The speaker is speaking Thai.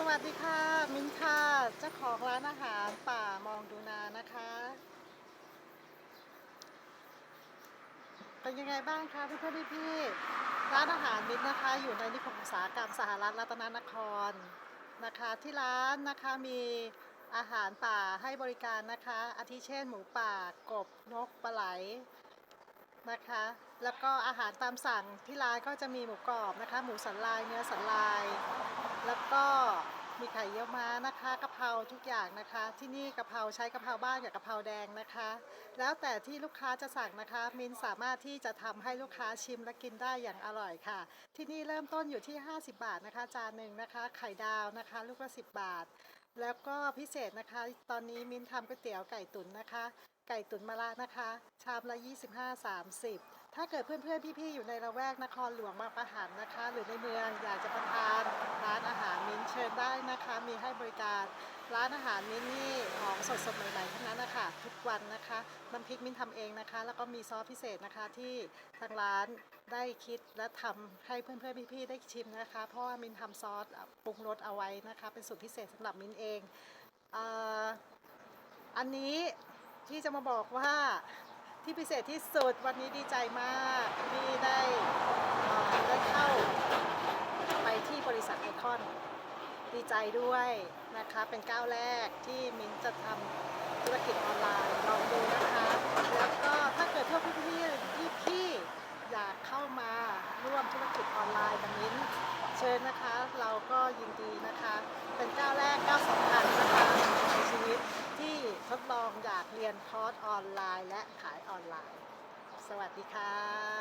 สวัสดีค่ะ มินค่ะ เจ้าของร้านอาหารป่ามองดูนานะคะ เป็นยังไงบ้างคะเพื่อนๆพี่ร้านอาหารมินนะคะ อยู่ในนิคมอุตสาหกรรมสหรัฐรัตนนครนะคะ ที่ร้านนะคะมีอาหารป่าให้บริการนะคะ อาทิเช่น หมูป่ากบนกปลาไหลนะคะ แล้วก็อาหารตามสั่งที่ร้านก็จะมีหมูกรอบนะคะ หมูสันลายเนื้อสันลาย แล้วก็มีไข่เยี่ยวม้านะคะกะเพราทุกอย่างนะคะ ที่นี่กะเพราใช้กะเพราบ้านกับกะเพราแดงนะคะ แล้วแต่ที่ลูกค้าจะสั่งนะคะ มินสามารถที่จะทำให้ลูกค้าชิมและกินได้อย่างอร่อยค่ะ ที่นี่เริ่มต้นอยู่ที่ 50 บาทนะคะ จานหนึ่งนะคะ ไข่ดาวนะคะ ลูกละ 10 บาท แล้วก็พิเศษนะคะ ตอนนี้มินทำก๋วยเตี๋ยวไก่ตุ๋นนะคะ ไก่ตุ๋นมะระนะคะ ชามละ 25-30 ถ้าเกิดเพื่อนๆพี่ๆอยู่ในละแวกนครหลวงบางปะหันนะคะ หรือในเมืองอยากจะมาทานร้านอาหารมิ้นเชิญได้นะคะ มีให้บริการร้านอาหารมิ้นนี่ของสดๆใหม่ๆทั้งนั้นนะคะทุกวันนะคะน้ำพริกมิ้นทำเองนะคะ แล้วก็มีซอสพิเศษนะคะที่ทางร้านได้คิดและทำให้เพื่อนๆพี่ๆได้ชิมนะคะ เพราะว่ามิ้นทำซอสปรุงรสเอาไว้นะคะ เป็นสูตรพิเศษสำหรับมิ้นเองออันนี้ที่จะมาบอกว่า ที่พิเศษที่สุดวันนี้ดีใจมากที่ได้ได้เข้าไปที่บริษัทไอคอน ดีใจด้วยนะคะเป็นก้าวแรกที่มิ้นจะทำธุรกิจออนไลน์ลองดูนะคะแล้วก็ถ้าเกิดพวกพี่พี่พี่อยากเข้ามาร่วมธุรกิจออนไลน์กับมิ้นเชิญนะคะ เราก็ยินดีนะคะ เป็นก้าวแรกก้าวสำคัญนะคะในชีวิตที่ทดลองอยากเรียน คอร์สออนไลน์และขายออนไลน์ สวัสดีค่ะ